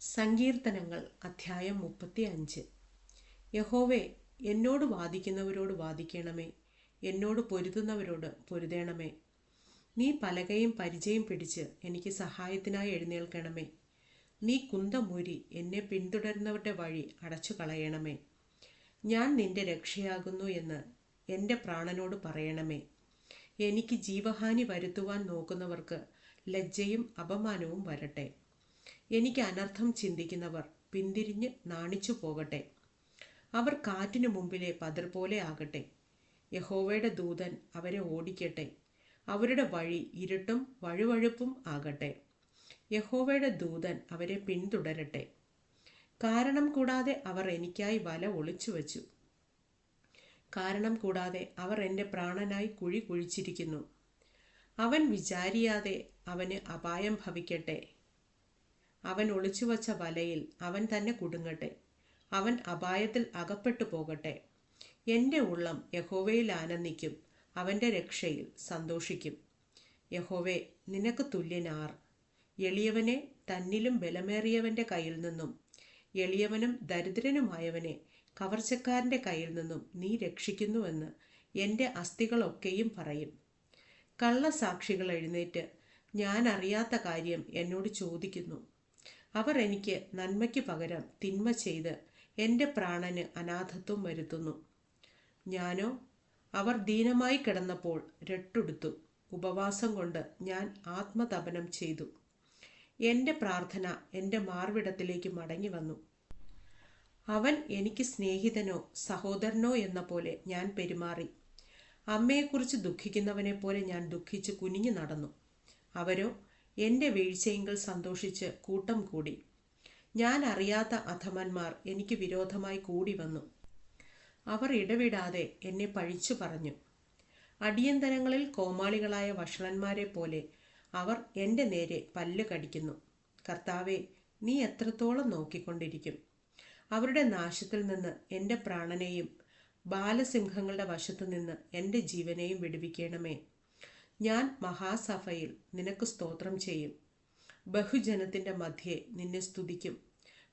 സങ്കീർത്തനങ്ങൾ അധ്യായം മുപ്പത്തി അഞ്ച് യഹോവേ എന്നോട് വാദിക്കുന്നവരോട് വാദിക്കണമേ. എന്നോട് പൊരുതുന്നവരോട് പൊരുതേണമേ. നീ പലകയും പരിചയം പിടിച്ച് എനിക്ക് സഹായത്തിനായി എഴുന്നേൽക്കണമേ. നീ കുന്തമൂരി എന്നെ പിന്തുടരുന്നവരുടെ വഴി അടച്ചു കളയണമേ ഞാൻ നിന്റെ രക്ഷയാകുന്നു എന്ന് എന്റെ പ്രാണനോട് പറയണമേ. എനിക്ക് ജീവഹാനി വരുത്തുവാൻ നോക്കുന്നവർക്ക് ലജ്ജയും അപമാനവും വരട്ടെ. എനിക്ക് അനർത്ഥം ചിന്തിക്കുന്നവർ പിന്തിരിഞ്ഞ് നാണിച്ചു പോകട്ടെ. അവർ കാറ്റിനു മുമ്പിലെ പതിർ പോലെ ആകട്ടെ. യഹോവയുടെ ദൂതൻ അവരെ ഓടിക്കട്ടെ. അവരുടെ വഴി ഇരുട്ടും വഴുവഴുപ്പും ആകട്ടെ. യഹോവയുടെ ദൂതൻ അവരെ പിന്തുടരട്ടെ. കാരണം കൂടാതെ അവർ എനിക്കായി വല ഒളിച്ചു വച്ചു. കാരണം കൂടാതെ അവർ എന്റെ പ്രാണനായി കുഴി കുഴിച്ചിരിക്കുന്നു. അവൻ വിചാരിയാതെ അവന് അപായം ഭവിക്കട്ടെ. അവൻ ഒളിച്ചുവച്ച വലയിൽ അവൻ തന്നെ കുടുങ്ങട്ടെ. അവൻ അപായത്തിൽ അകപ്പെട്ടു പോകട്ടെ. എന്റെ ഉള്ളം യഹോവയിൽ ആനന്ദിക്കും അവന്റെ രക്ഷയിൽ സന്തോഷിക്കും. യഹോവെ നിനക്ക് തുല്യനാർ. എളിയവനെ തന്നിലും ബലമേറിയവന്റെ കയ്യിൽ നിന്നും എളിയവനും ദരിദ്രനുമായവനെ കവർച്ചക്കാരന്റെ കയ്യിൽ നിന്നും നീ രക്ഷിക്കുന്നുവെന്ന് എന്റെ അസ്ഥികളൊക്കെയും പറയും. കള്ളസാക്ഷികൾ എഴുന്നേറ്റ് ഞാൻ അറിയാത്ത കാര്യം എന്നോട് ചോദിക്കുന്നു. അവർ എനിക്ക് നന്മയ്ക്ക് പകരം തിന്മ ചെയ്ത് എന്റെ പ്രാണന് അനാഥത്വം വരുത്തുന്നു. ഞാനോ? അവർ ദീനമായി കിടന്നപ്പോൾ രട്ടുടുത്തു. ഉപവാസം കൊണ്ട് ഞാൻ ആത്മതപനം ചെയ്തു. എന്റെ പ്രാർത്ഥന എന്റെ മാർവിടത്തിലേക്ക് മടങ്ങി വന്നു. അവൻ എനിക്ക് സ്നേഹിതനോ സഹോദരനോ എന്ന പോലെ ഞാൻ പെരുമാറി. അമ്മയെക്കുറിച്ച് ദുഃഖിക്കുന്നവനെ പോലെ ഞാൻ ദുഃഖിച്ച് കുനിഞ്ഞു നടന്നു. അവരോ? എന്റെ വീഴ്ചയെങ്കിൽ സന്തോഷിച്ച് കൂട്ടം കൂടി. ഞാൻ അറിയാത്ത അധമന്മാർ എനിക്ക് വിരോധമായി കൂടി വന്നു. അവർ ഇടവിടാതെ എന്നെ പഴിച്ചു പറഞ്ഞു. അടിയന്തരങ്ങളിൽ കോമാളികളായ വഷളന്മാരെ പോലെ അവർ എന്റെ നേരെ പല്ല് കടിക്കുന്നു. കർത്താവെ നീ എത്രത്തോളം നോക്കിക്കൊണ്ടിരിക്കും? അവരുടെ നാശത്തിൽ നിന്ന് എന്റെ പ്രാണനെയും ബാലസിംഹങ്ങളുടെ വശത്തു നിന്ന് എന്റെ ജീവനെയും വിടുവിക്കണമേ. ഞാൻ മഹാസഭയിൽ നിനക്ക് സ്തോത്രം ചെയ്യും. ബഹുജനത്തിന്റെ മധ്യേ നിന്നെ സ്തുതിക്കും.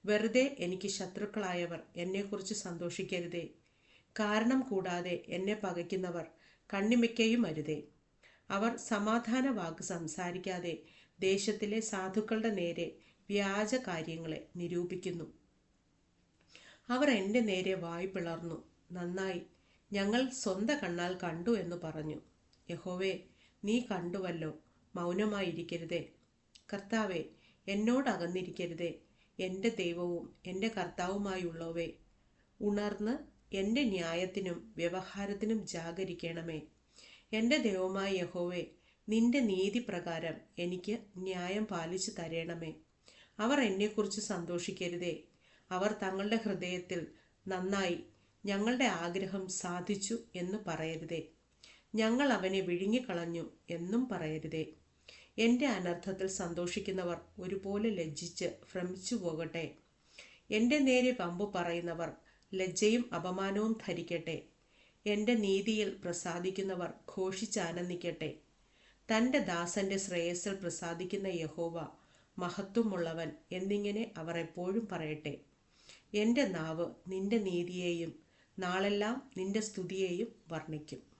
വെറുതെ എനിക്ക് ശത്രുക്കളായവർ എന്നെക്കുറിച്ച് സന്തോഷിക്കരുതേ. കാരണം കൂടാതെ എന്നെ പകയ്ക്കുന്നവർ കണ്ണിമയ്ക്കയും അരുതേ. അവർ സമാധാന വാക്ക് സംസാരിക്കാതെ ദേശത്തിലെ സാധുക്കളുടെ നേരെ വ്യാജ കാര്യങ്ങളെ നിരൂപിക്കുന്നു. അവർ എന്റെ നേരെ വായു പിളർന്നു. നന്നായി ഞങ്ങൾ സ്വന്ത കണ്ണാൽ കണ്ടു എന്ന് പറഞ്ഞു. യഹോവേ നീ കണ്ടുവല്ലോ മൗനമായിരിക്കരുതേ. കർത്താവെ എന്നോട് അകന്നിരിക്കരുതേ എന്റെ ദൈവവും എന്റെ കർത്താവുമായുള്ളവേ ഉണർന്ന് എന്റെ ന്യായത്തിനും വ്യവഹാരത്തിനും ജാഗരിക്കണമേ. എന്റെ ദൈവമായ യഹോവേ നിന്റെ നീതി പ്രകാരം എനിക്ക് ന്യായം പാലിച്ചു തരേണമേ. അവർ എന്നെക്കുറിച്ച് സന്തോഷിക്കരുതേ. അവർ തങ്ങളുടെ ഹൃദയത്തിൽ നന്നായി ഞങ്ങളുടെ ആഗ്രഹം സാധിച്ചു എന്ന് പറയരുതേ. ഞങ്ങൾ അവനെ വിഴുങ്ങിക്കളഞ്ഞു എന്നും പറയരുതേ. എന്റെ അനർത്ഥത്തിൽ സന്തോഷിക്കുന്നവർ ഒരുപോലെ ലജ്ജിച്ച് ഭ്രമിച്ചു പോകട്ടെ എന്റെ നേരെ വമ്പു പറയുന്നവർ ലജ്ജയും അപമാനവും ധരിക്കട്ടെ. എന്റെ നീതിയിൽ പ്രസാദിക്കുന്നവർ ഘോഷിച്ചാനന്ദിക്കട്ടെ. തന്റെ ദാസന്റെ ശ്രേയസ്സിൽ പ്രസാദിക്കുന്ന യഹോവ മഹത്വമുള്ളവൻ എന്നിങ്ങനെ അവർ എപ്പോഴും പറയട്ടെ. എന്റെ നാവ് നിന്റെ നീതിയെയും നാളെല്ലാം നിന്റെ സ്തുതിയെയും വർണിക്കും.